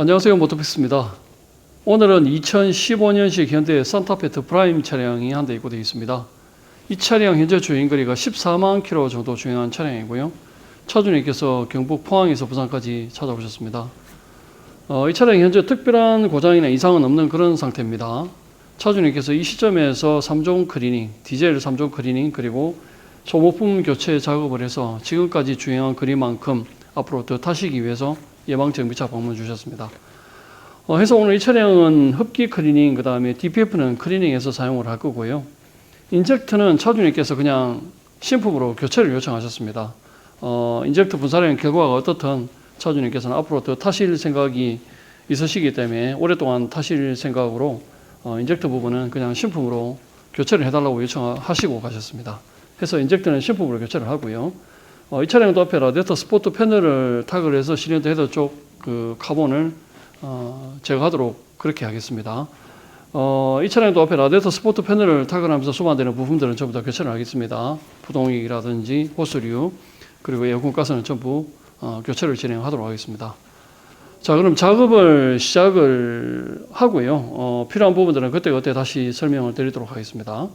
안녕하세요 모토픽스입니다. 오늘은 2015년식 현대 산타페트 프라임 차량이 한 대 입고되어 있습니다. 이 차량 현재 주행 거리가 14만 킬로 정도 주행한 차량이고요. 차주님께서 경북 포항에서 부산까지 찾아오셨습니다. 어, 이 차량 현재 특별한 고장이나 이상은 없는 그런 상태입니다. 차주님께서 이 시점에서 3종 클리닝, 디젤 3종 클리닝 그리고 소모품 교체 작업을 해서 지금까지 주행한 거리만큼 앞으로 더 타시기 위해서 예방 정비차 방문 주셨습니다. 어, 해서 오늘 이 차량은 흡기 클리닝 그 다음에 DPF는 클리닝에서 사용을 할 거고요. 인젝트는 차주님께서 그냥 신품으로 교체를 요청하셨습니다. 어, 인젝트 분사량 결과가 어떻든 차주님께서는 앞으로 더 타실 생각이 있으시기 때문에 오랫동안 타실 생각으로 어, 인젝터 부분은 그냥 신품으로 교체를 해달라고 요청하시고 가셨습니다. 해서 인젝터는 신품으로 교체를 하고요. 어, 이 차량도 앞에 라디에이터 스포트 패널을 타글 해서 실린더 헤더 쪽 그 카본을 어, 제거하도록 그렇게 하겠습니다. 어, 이 차량도 앞에 라디에이터 스포트 패널을 타글하면서 수반되는 부품들은 전부 다 교체를 하겠습니다. 부동액이라든지 호스류 그리고 에어컨 가스는 전부 어, 교체를 진행하도록 하겠습니다. 자, 그럼 작업을 시작을 하고요. 어, 필요한 부분들은 그때그때 다시 설명을 드리도록 하겠습니다.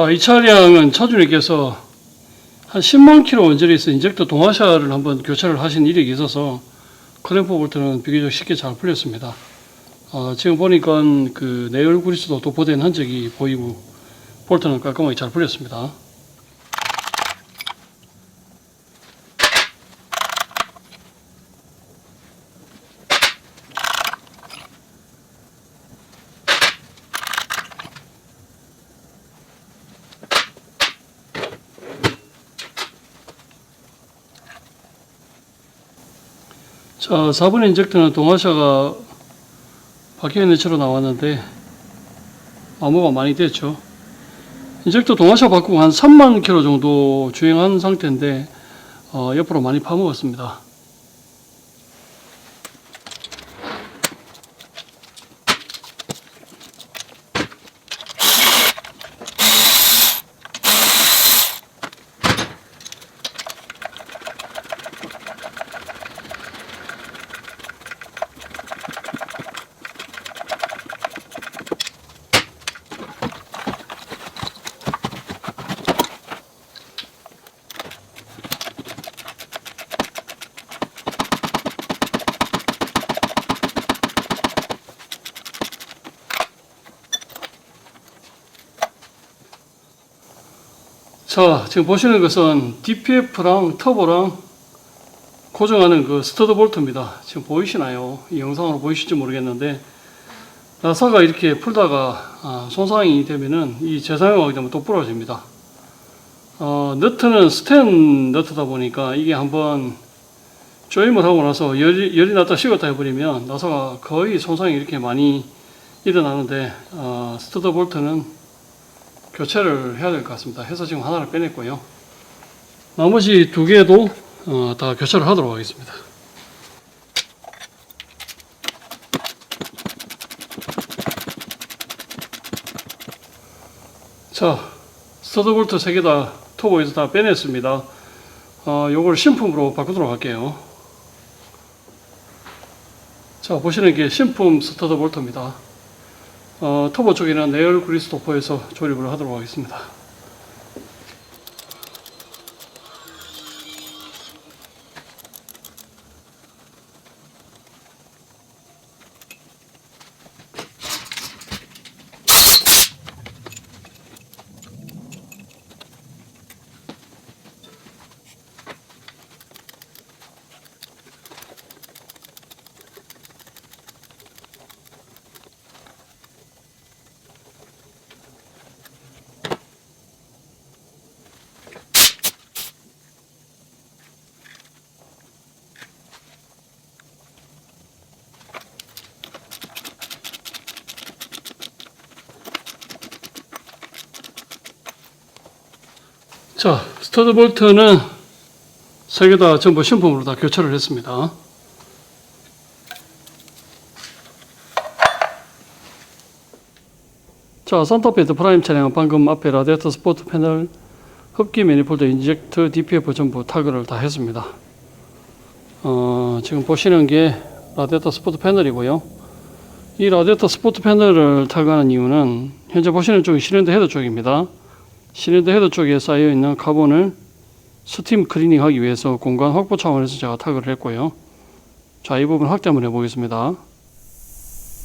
자, 이 차량은 차주님께서 한 10만 킬로 원짜리에서 인젝터 동화샤를 한번 교체를 하신 이력이 있어서 클램프 볼트는 비교적 쉽게 잘 풀렸습니다. 어, 지금 보니까 그 내열 그리스도 도포된 흔적이 보이고 볼트는 깔끔하게 잘 풀렸습니다. 자, 4번 인젝터는 동화샤가 바퀴의 내처로 나왔는데 암호가 많이 됐죠. 인젝터 동화샤 바꾸고 한 3만 킬로 정도 주행한 상태인데 어, 옆으로 많이 파먹었습니다. 자, 지금 보시는 것은 DPF랑 터보랑 고정하는 그 스터드 볼트입니다. 지금 보이시나요? 이 영상으로 보이실지 모르겠는데 나사가 이렇게 풀다가 아, 손상이 되면은 이 재사용하게 되면 또 부러집니다. 어, 너트는 스텐 너트다 보니까 이게 한번 조임을 하고 나서 열이, 열이 났다 식었다 해버리면 나사가 거의 손상이 이렇게 많이 일어나는데 어, 스터드 볼트는 교체를 해야 될 것 같습니다. 해서 지금 하나를 빼냈고요. 나머지 두 개도 어, 다 교체를 하도록 하겠습니다. 자, 스터드 볼트 세개다 토보에서 다 빼냈습니다. 어, 요걸 신품으로 바꾸도록 할게요. 자, 보시는 게 신품 스터드 볼트입니다. 어, 터보 쪽에는 에어 그리스토퍼에서 조립을 하도록 하겠습니다. 자, 스터드 볼트는 세 개 다 전부 신품으로 다 교체를 했습니다. 자, 산타페트 프라임 차량은 방금 앞에 라디에이터 스포트 패널, 흡기 매니폴드, 인젝터, DPF 전부 타그를 다 했습니다. 어, 지금 보시는 게 라디에이터 스포트 패널이고요. 이 라디에이터 스포트 패널을 타그하는 이유는 현재 보시는 쪽이 실린더 헤드 쪽입니다. 실린더 헤드 쪽에 쌓여 있는 카본을 스팀 클리닝 하기 위해서 공간 확보 차원에서 제가 타그를 했고요. 자, 이 부분 확대 한번 해보겠습니다.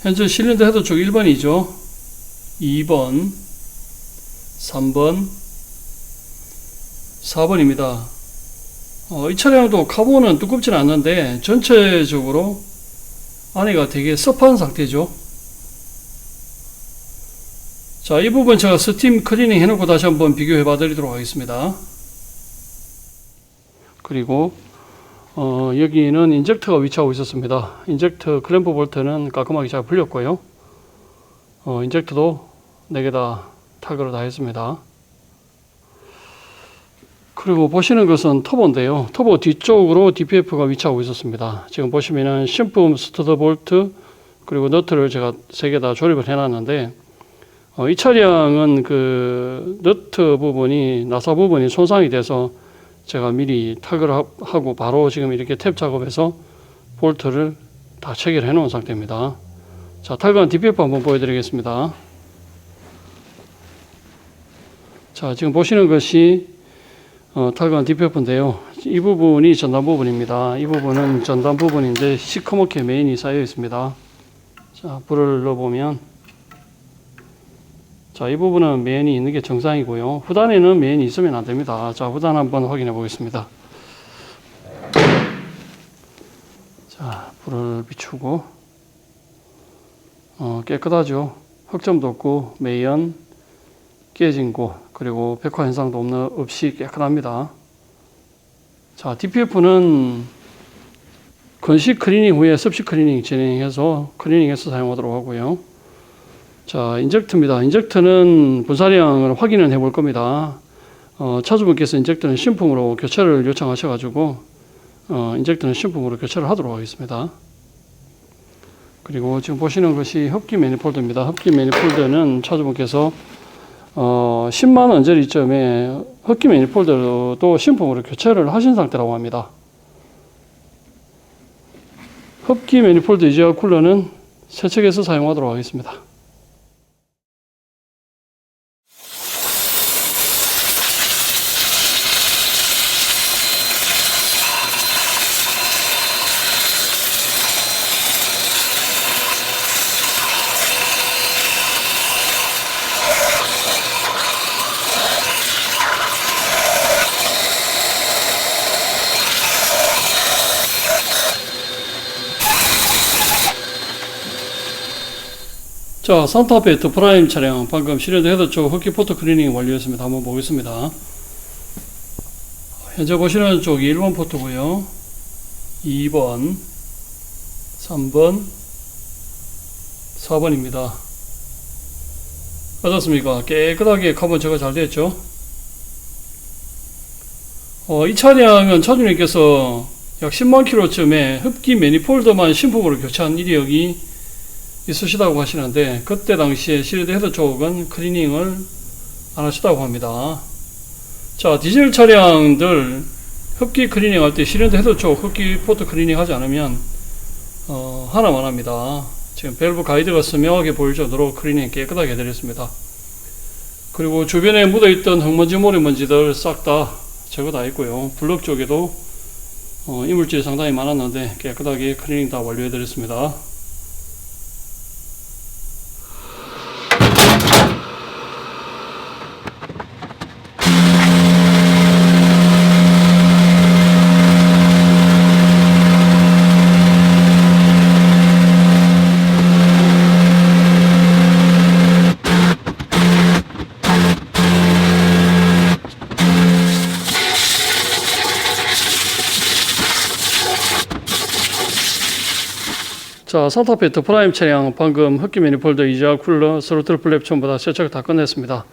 현재 실린더 헤드 쪽 1번이죠. 2번, 3번, 4번입니다. 어, 이 차량도 카본은 두껍지는 않는데 전체적으로 안에가 되게 습한 상태죠. 자, 이 부분 제가 스팀 클리닝 해놓고 다시 한번 비교해 봐 드리도록 하겠습니다. 그리고 어, 여기는 인젝터가 위치하고 있었습니다. 인젝터 클램프 볼트는 깔끔하게 잘 풀렸고요. 어, 인젝터도 4개 다 타그를 다 했습니다. 그리고 보시는 것은 터보인데요. 터보 뒤쪽으로 DPF가 위치하고 있었습니다. 지금 보시면은 신품 스터드 볼트 그리고 너트를 제가 3개 다 조립을 해놨는데 어, 이 차량은 그 너트 부분이 나사 부분이 손상이 돼서 제가 미리 타그를 하- 하고 바로 지금 이렇게 탭 작업해서 볼트를 다 체결해 놓은 상태입니다. 자, 탈거한 DPF 한번 보여드리겠습니다. 자, 지금 보시는 것이 어, 탈거한 DPF인데요. 이 부분이 전단 부분입니다. 이 부분은 전단 부분인데 시커멓게 메인이 쌓여 있습니다. 자, 불을 넣어보면 자, 이 부분은 메인이 있는 게 정상이고요. 후단에는 메인이 있으면 안 됩니다. 자, 후단 한번 확인해 보겠습니다. 자, 불을 비추고 어, 깨끗하죠. 흑점도 없고 매연 깨진 곳 그리고 백화 현상도 없는 없이 깨끗합니다. 자, DPF는 건식 클리닝 후에 습식 클리닝 진행해서 클리닝해서 사용하도록 하고요. 자, 인젝터입니다. 인젝터는 분사량을 확인을 해볼 겁니다. 어, 차주분께서 인젝터는 신품으로 교체를 요청하셔가지고 어, 인젝터는 신품으로 교체를 하도록 하겠습니다. 그리고 지금 보시는 것이 흡기 매니폴드입니다. 흡기 매니폴드는 차주분께서 어, 10만 언저리점에 흡기 매니폴드도 신품으로 교체를 하신 상태라고 합니다. 흡기 매니폴드 이지아 쿨러는 세척해서 사용하도록 하겠습니다. 자, 산타페 더 프라임 차량 방금 실현도 헤더 쪽 흡기 포트 클리닝 완료했습니다. 한번 보겠습니다. 현재 보시는 쪽이 1번 포트고요. 2번, 3번, 4번입니다. 어떻습니까? 깨끗하게 카본 제거 잘 됐죠? 어, 이 차량은 차주님께서 약 10만 킬로쯤에 흡기 매니폴더만 신품으로 교체한 이력이 있으시다고 하시는데 그때 당시에 실드 헤드 쪽은 클리닝을 안 하셨다고 합니다. 자, 디젤 차량들 흡기 클리닝 할 때 실드 헤드 쪽 흡기 포트 클리닝 하지 않으면 어, 하나만 합니다. 지금 밸브 가이드가 선명하게 보일 정도로 클리닝 깨끗하게 해드렸습니다. 그리고 주변에 묻어있던 흙먼지 모래먼지들 싹 다 제거 다 했고요. 블럭 쪽에도 어, 이물질이 상당히 많았는데 깨끗하게 클리닝 다 완료해드렸습니다. 자, 산타페 더 프라임 차량 방금 흡기 매니폴더 이자 쿨러 스로틀 플랩 전부 다 세척 다 끝냈습니다.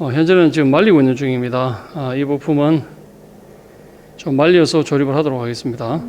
어, 현재는 지금 말리고 있는 중입니다. 아, 이 부품은 좀 말려서 조립을 하도록 하겠습니다.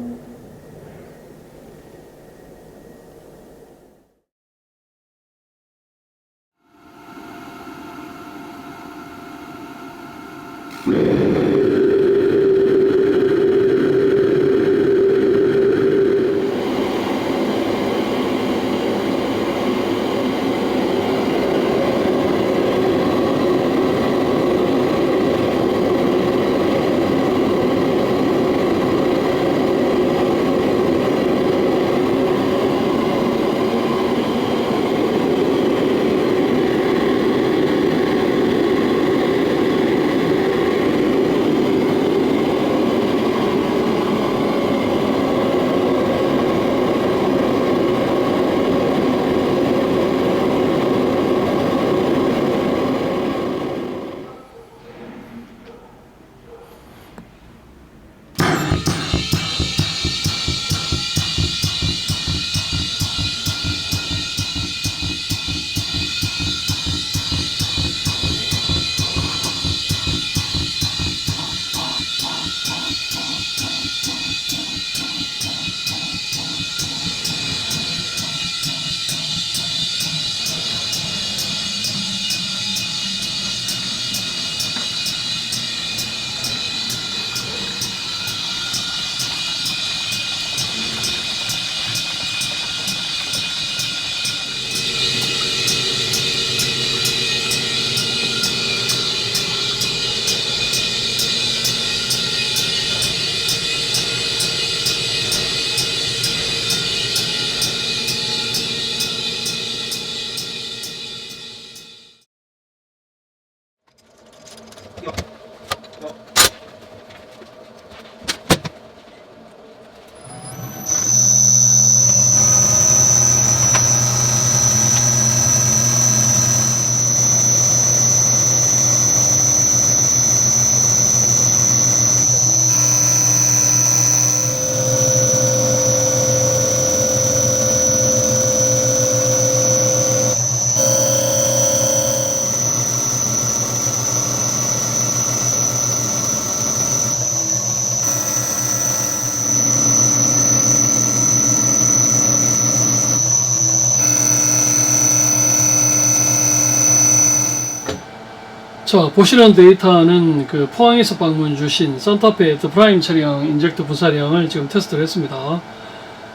자, 보시는 데이터는 그 포항에서 방문 주신 산타페 더 프라임 차량 인젝터 분사량을 지금 테스트를 했습니다.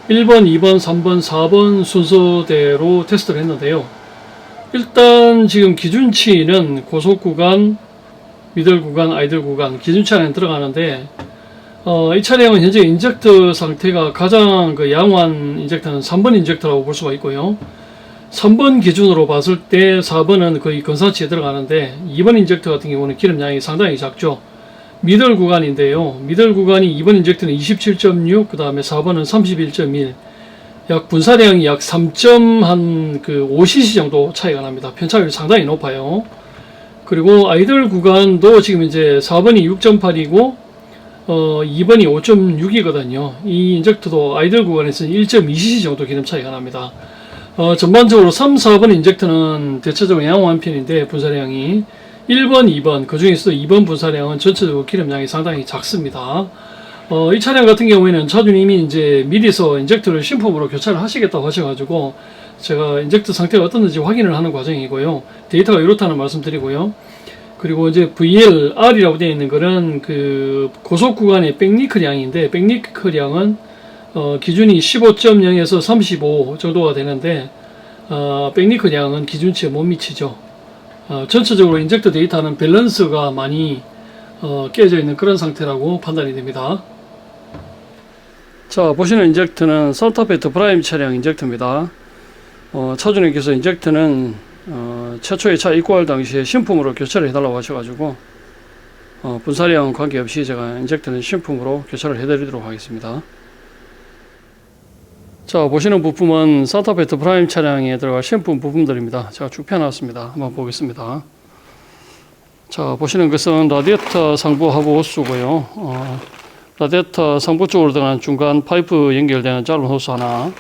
1번, 2번, 3번, 4번 순서대로 테스트를 했는데요. 일단 지금 기준치는 고속 구간, 미들 구간, 아이들 구간 기준치 안에 들어가는데 어, 이 차량은 현재 인젝터 상태가 가장 그 양호한 인젝터는 3번 인젝터라고 볼 수가 있고요. 3번 기준으로 봤을 때 4번은 거의 근사치에 들어가는데 2번 인젝터 같은 경우는 기름량이 상당히 작죠. 미들 구간인데요. 미들 구간이 2번 인젝터는 27.6, 그 다음에 4번은 31.1. 약 분사량이 약 3.한 그 5cc 정도 차이가 납니다. 편차율이 상당히 높아요. 그리고 아이들 구간도 지금 이제 4번이 6.8이고 어, 2번이 5.6이거든요. 이 인젝터도 아이들 구간에서는 1.2cc 정도 기름 차이가 납니다. 어, 전반적으로 3, 4번 인젝터는 대체적으로 양호한 편인데 분사량이 1번, 2번 그 중에서도 2번 분사량은 전체적으로 기름량이 상당히 작습니다. 어, 이 차량 같은 경우에는 차주님이 이제 미리서 인젝터를 신품으로 교체를 하시겠다고 하셔가지고 제가 인젝터 상태가 어떻는지 확인을 하는 과정이고요. 데이터가 이렇다는 말씀드리고요. 그리고 이제 VLR이라고 되어 있는 거는 그 고속 구간의 백니크량인데 백니크량은 어, 기준이 15.0에서 35 정도가 되는데 어, 백니크량은 기준치에 못 미치죠. 어, 전체적으로 인젝터 데이터는 밸런스가 많이 어, 깨져 있는 그런 상태라고 판단이 됩니다. 자 보시는 인젝터는 산타페트 프라임 차량 인젝터입니다. 어, 차주님께서 인젝터는 어, 최초의 차 입고할 당시에 신품으로 교체를 해달라고 하셔가지고 어, 분사량 관계없이 제가 인젝터는 신품으로 교체를 해드리도록 하겠습니다. 자 보시는 부품은 산타페트 프라임 차량에 들어갈 신품 부품들입니다. 제가 쭉 펴놨습니다. 한번 보겠습니다. 자 보시는 것은 라디에이터 상부 하부 호스고요. 어, 라디에이터 상부 쪽으로 들어가는 중간 파이프 연결되는 짧은 호스 하나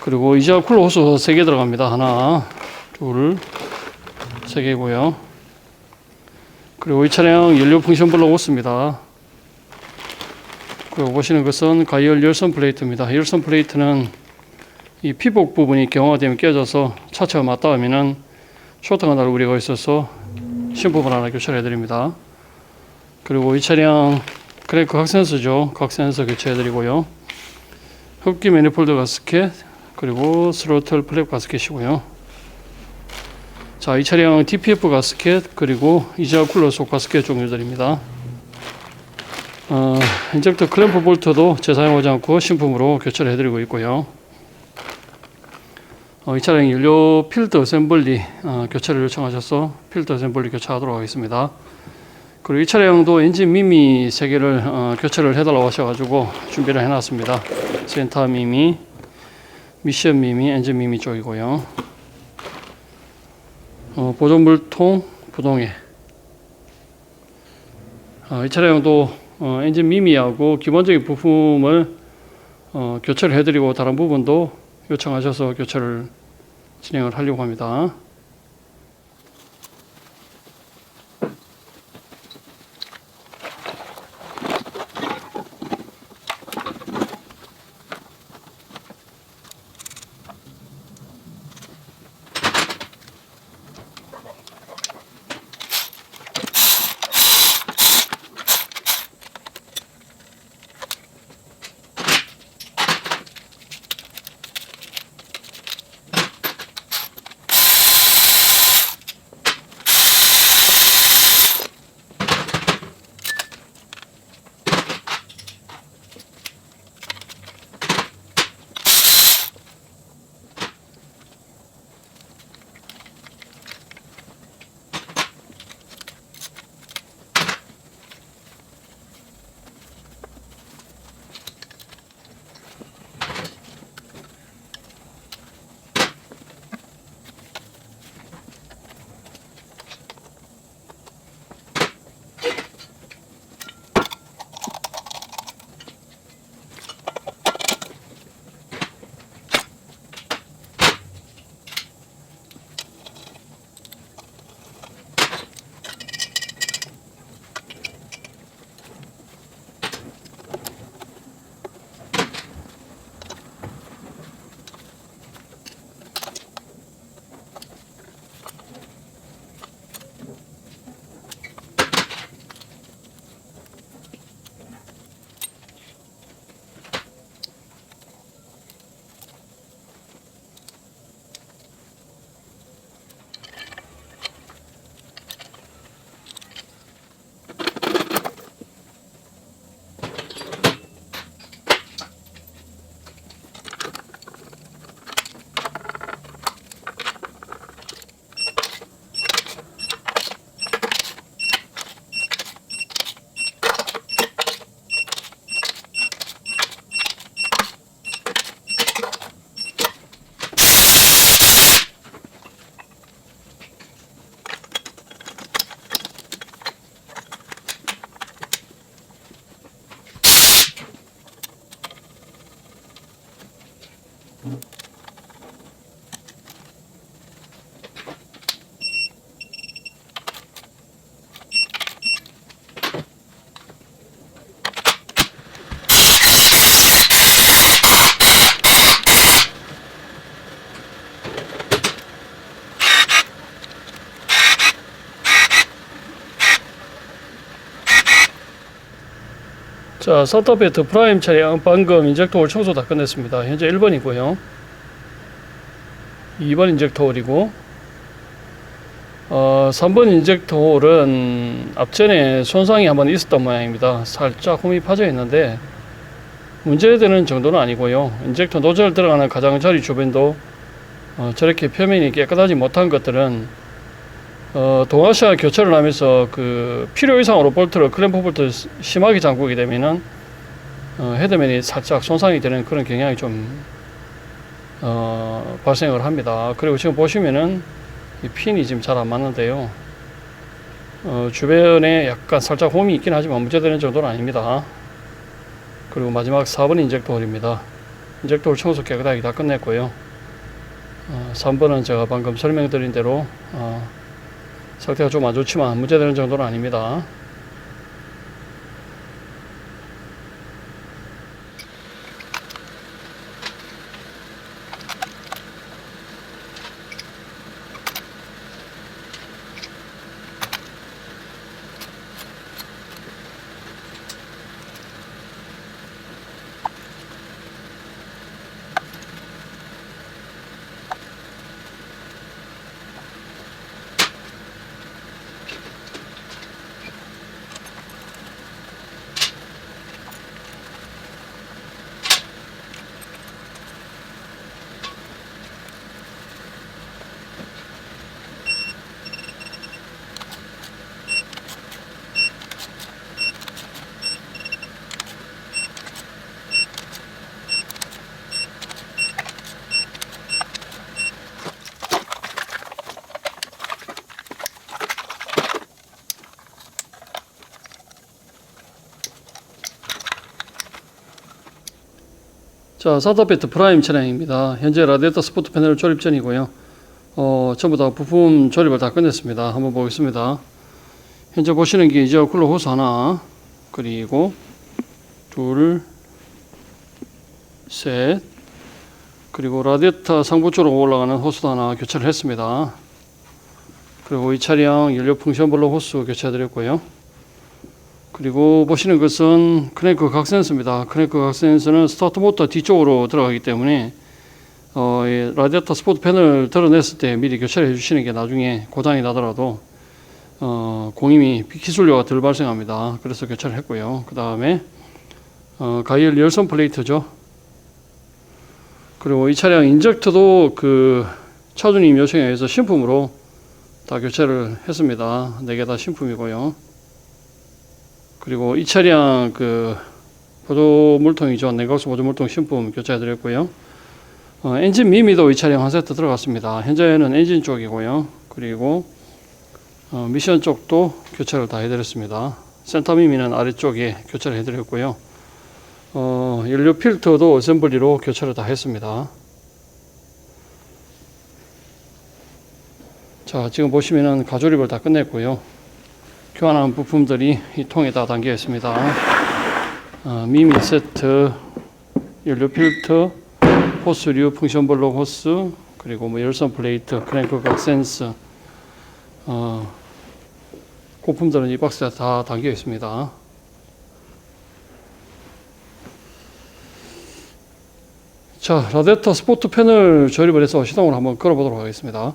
그리고 이지아 쿨러 호스 3개 들어갑니다. 하나 둘, 세 개고요. 그리고 이 차량 연료 펑션 블록 호스입니다. 그리고 보시는 것은 가이얼 열선 플레이트입니다. 열선 플레이트는 이 피복 부분이 경화되면 깨져서 차체가 맞닿으면은 쇼트가 날 우려가 있어서 신부분 하나 교체를 해드립니다. 그리고 이 차량 크랭크 각센서죠. 각센서 교체해 드리고요. 흡기 매니폴드 가스켓 그리고 스로틀 플랩 가스켓이고요. 자, 이 차량은 DPF 가스켓 그리고 이지아 쿨러 속 가스켓 종류들입니다. 어, 인젝터 클램프 볼트도 재사용하지 않고 신품으로 교체를 해드리고 있고요. 어, 이 차량 연료 필드 어셈블리 어, 교체를 요청하셔서 필드 어셈블리 교체하도록 하겠습니다. 그리고 이 차량도 엔진 미미 3개를 어, 교체를 해달라고 하셔가지고 준비를 해놨습니다. 센터 미미, 미션 미미, 엔진 미미 쪽이고요. 어, 보존물통 부동에 어, 이 차량도 어, 엔진 미미하고 기본적인 부품을 어, 교체를 해드리고 다른 부분도 요청하셔서 교체를 진행을 하려고 합니다. Mm-hmm. 자, 산타페트 프라임 차량 방금 인젝터 홀 청소 다 끝냈습니다. 현재 1번이고요. 2번 인젝터 홀이고 어, 3번 인젝터 홀은 앞전에 손상이 한번 있었던 모양입니다. 살짝 홈이 파져 있는데 문제되는 정도는 아니고요. 인젝터 노즐 들어가는 가장자리 주변도 어, 저렇게 표면이 깨끗하지 못한 것들은 어, 동아시아 교체를 하면서 그 필요 이상으로 볼트를 클램프 볼트를 심하게 잠그게 되면은 어, 헤드맨이 살짝 손상이 되는 그런 경향이 좀 어, 발생을 합니다. 그리고 지금 보시면은 이 핀이 지금 잘 안 맞는데요. 어, 주변에 약간 살짝 홈이 있긴 하지만 문제되는 정도는 아닙니다. 그리고 마지막 4번 인젝터 홀입니다. 인젝터 홀 청소 깨끗하게 다 끝냈고요. 어, 3번은 제가 방금 설명드린 대로 어, 상태가 좀 안 좋지만 문제되는 정도는 아닙니다. 자, 사다베트 프라임 차량입니다. 현재 라디에이터 스포트 패널 조립 전이고요. 어, 전부 다 부품 조립을 다 끝냈습니다. 한번 보겠습니다. 현재 보시는 게 이제 쿨러 호스 하나, 그리고 둘, 셋, 그리고 라디에이터 상부 쪽으로 올라가는 호스도 하나 교체를 했습니다. 그리고 이 차량 연료 풍션 블록 호스 교체해드렸고요. 그리고 보시는 것은 크랭크 각 센서입니다. 크랭크 각 센서는 스타트 모터 뒤쪽으로 들어가기 때문에 어, 이 라디에이터 스포트 패널 드러냈을 때 미리 교체를 해주시는 게 나중에 고장이 나더라도 어, 공임이 기술료가 덜 발생합니다. 그래서 교체를 했고요. 그 다음에 어, 가이얼 열선 플레이트죠. 그리고 이 차량 인젝터도 그 차주님 요청에 의해서 신품으로 다 교체를 했습니다. 네 개 다 신품이고요. 그리고 이 차량 그 보조 물통이죠. 냉각수 보조 물통 신품 교체해 드렸고요. 어, 엔진 미미도 이 차량 한 세트 들어갔습니다. 현재는 엔진 쪽이고요. 그리고 어, 미션 쪽도 교체를 다 해드렸습니다. 센터 미미는 아래쪽에 교체를 해드렸고요. 어, 연료 필터도 어셈블리로 교체를 다 했습니다. 자, 지금 보시면은 가조립을 다 끝냈고요. 교환한 부품들이 이 통에 다 담겨 있습니다. 어, 미미 세트, 연료 필터, 호스류, 풍션 블록 호스, 그리고 뭐 열선 플레이트, 크랭크 각 센서, 어, 고품들은 이 박스에 다 담겨 있습니다. 자, 라데터 스포트 패널 조립을 해서 시동을 한번 걸어보도록 하겠습니다.